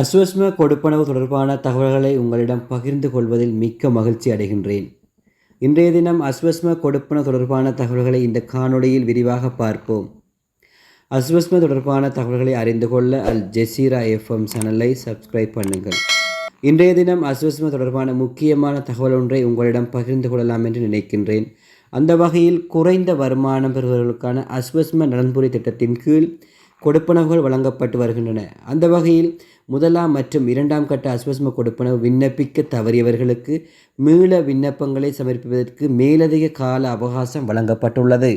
அஸ்வஸ்ம கொடுப்பனவு தொடர்பான தகவல்களை உங்களிடம் பகிர்ந்து கொள்வதில் மிக்க மகிழ்ச்சி அடைகின்றேன். இன்றைய தினம் அஸ்வஸ்ம கொடுப்பனவு தொடர்பான தகவல்களை இந்த காணொளியில் விரிவாக பார்ப்போம். அஸ்வஸ்ம தொடர்பான தகவல்களை அறிந்து கொள்ள அல் ஜெசீரா எஃப்எம் சேனலை சப்ஸ்கிரைப் பண்ணுங்கள். இன்றைய தினம் அஸ்வஸ்ம தொடர்பான முக்கியமான தகவல் ஒன்றை உங்களிடம் பகிர்ந்து கொள்ளலாம் என்று நினைக்கின்றேன். அந்த வகையில் குறைந்த வருமானம் பெறுபவர்களுக்கான அஸ்வஸ்ம நலன்புரி திட்டத்தின் கீழ் கொடுப்பனவுகள் வழங்கப்பட்டு வருகின்றன. அந்த வகையில் முதலாம் மற்றும் இரண்டாம் கட்ட அஸ்வஸ்ம கொடுப்பனவு விண்ணப்பிக்க தவறியவர்களுக்கு மீள விண்ணப்பங்களை சமர்ப்பிப்பதற்கு மேலதிக கால அவகாசம் வழங்கப்பட்டுள்ளது.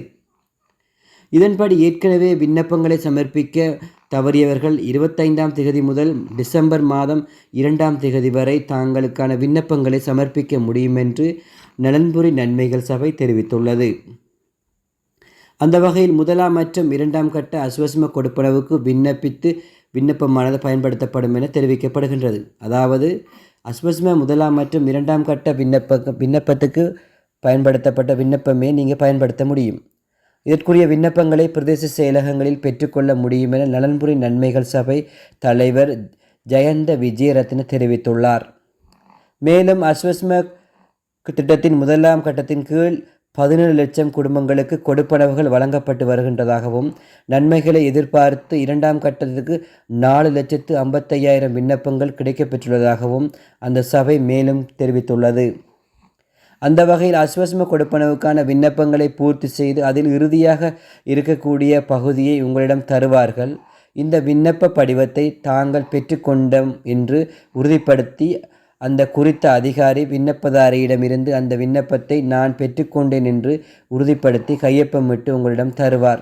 இதன்படி ஏற்கனவே விண்ணப்பங்களை சமர்ப்பிக்க தவறியவர்கள் இருபத்தைந்தாம் திகதி முதல் டிசம்பர் மாதம் இரண்டாம் திகதி வரை தாங்களுக்கான விண்ணப்பங்களை சமர்ப்பிக்க முடியும் என்று நலன்புரி நன்மைகள் சபை தெரிவித்துள்ளது. அந்த வகையில் முதலாம் மற்றும் இரண்டாம் கட்ட அஸ்வஸ்ம கொடுப்பனவுக்கு விண்ணப்பித்து விண்ணப்பமானது பயன்படுத்தப்படும் என தெரிவிக்கப்படுகின்றது. அதாவது அஸ்வஸ்ம முதலாம் மற்றும் இரண்டாம் கட்ட விண்ணப்ப விண்ணப்பத்துக்கு பயன்படுத்தப்பட்ட விண்ணப்பமே நீங்கள் பயன்படுத்த முடியும். இதற்குரிய விண்ணப்பங்களை பிரதேச செயலகங்களில் பெற்றுக்கொள்ள முடியும் என நலன்புரி நன்மைகள் சபை தலைவர் ஜெயந்த விஜயரத்ன தெரிவித்துள்ளார். மேலும் அஸ்வஸ்ம திட்டத்தின் முதலாம் கட்டத்தின் கீழ் பதினேழு லட்சம் குடும்பங்களுக்கு கொடுப்பனவுகள் வழங்கப்பட்டு வருகின்றதாகவும் நன்மைகளை எதிர்பார்த்து இரண்டாம் கட்டத்திற்கு நாலு லட்சத்து ஐம்பத்தையாயிரம் விண்ணப்பங்கள் கிடைக்கப்பெற்றுள்ளதாகவும் அந்த சபை மேலும் தெரிவித்துள்ளது. அந்த வகையில் அஸ்வஸ்ம கொடுப்பனவுக்கான விண்ணப்பங்களை பூர்த்தி செய்து அதில் இறுதியாக இருக்கக்கூடிய பகுதியை உங்களிடம் தருவார்கள். இந்த விண்ணப்ப படிவத்தை தாங்கள் பெற்றுக்கொண்டோம் என்று உறுதிப்படுத்தி அந்த குறித்த அதிகாரி விண்ணப்பதாரியிடமிருந்து அந்த விண்ணப்பத்தை நான் பெற்றுக்கொண்டேன் என்று உறுதிப்படுத்தி கையொப்பமிட்டு உங்களிடம் தருவார்.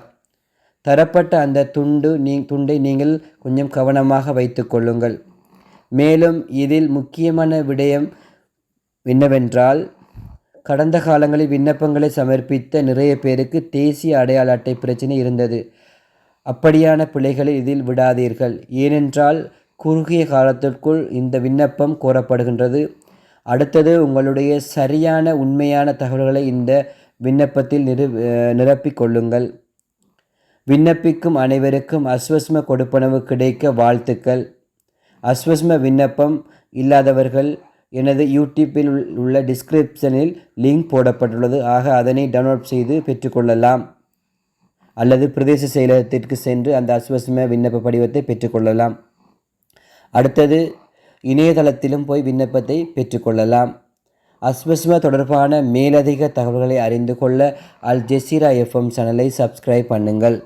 தரப்பட்ட அந்த துண்டு நீ துண்டை நீங்கள் கொஞ்சம் கவனமாக வைத்து கொள்ளுங்கள். மேலும் இதில் முக்கியமான விடயம் என்னவென்றால் கடந்த காலங்களில் விண்ணப்பங்களை சமர்ப்பித்த நிறைய பேருக்கு தேசிய அடையாள அட்டை பிரச்சனை இருந்தது. அப்படியான பிழைகளை இதில் விடாதீர்கள். ஏனென்றால் குறுகிய காலத்திற்குள் இந்த விண்ணப்பம் கோரப்படுகின்றது. அடுத்தது உங்களுடைய சரியான உண்மையான தகவல்களை இந்த விண்ணப்பத்தில் நிரு நிரப்பிக் கொள்ளுங்கள். விண்ணப்பிக்கும் அனைவருக்கும் அஸ்வஸ்ம கொடுப்பனவு கிடைக்க வாழ்த்துக்கள். அஸ்வஸ்ம விண்ணப்பம் இல்லாதவர்கள் எனது யூடியூப்பில் உள்ள டிஸ்கிரிப்ஷனில் லிங்க் போடப்பட்டுள்ளது. ஆக அதனை டவுன்லோட் செய்து பெற்றுக்கொள்ளலாம். அல்லது பிரதேச செயலகத்திற்கு சென்று அந்த அஸ்வஸ்ம விண்ணப்ப படிவத்தை பெற்றுக்கொள்ளலாம். அடுத்தது இணையதளத்திலும் போய் விண்ணப்பத்தை பெற்றுக்கொள்ளலாம். அஸ்வஸ்ம தொடர்பான மேலதிக தகவல்களை அறிந்து கொள்ள அல் ஜெசீரா எஃப்எம் சேனலை சப்ஸ்கிரைப் பண்ணுங்கள்.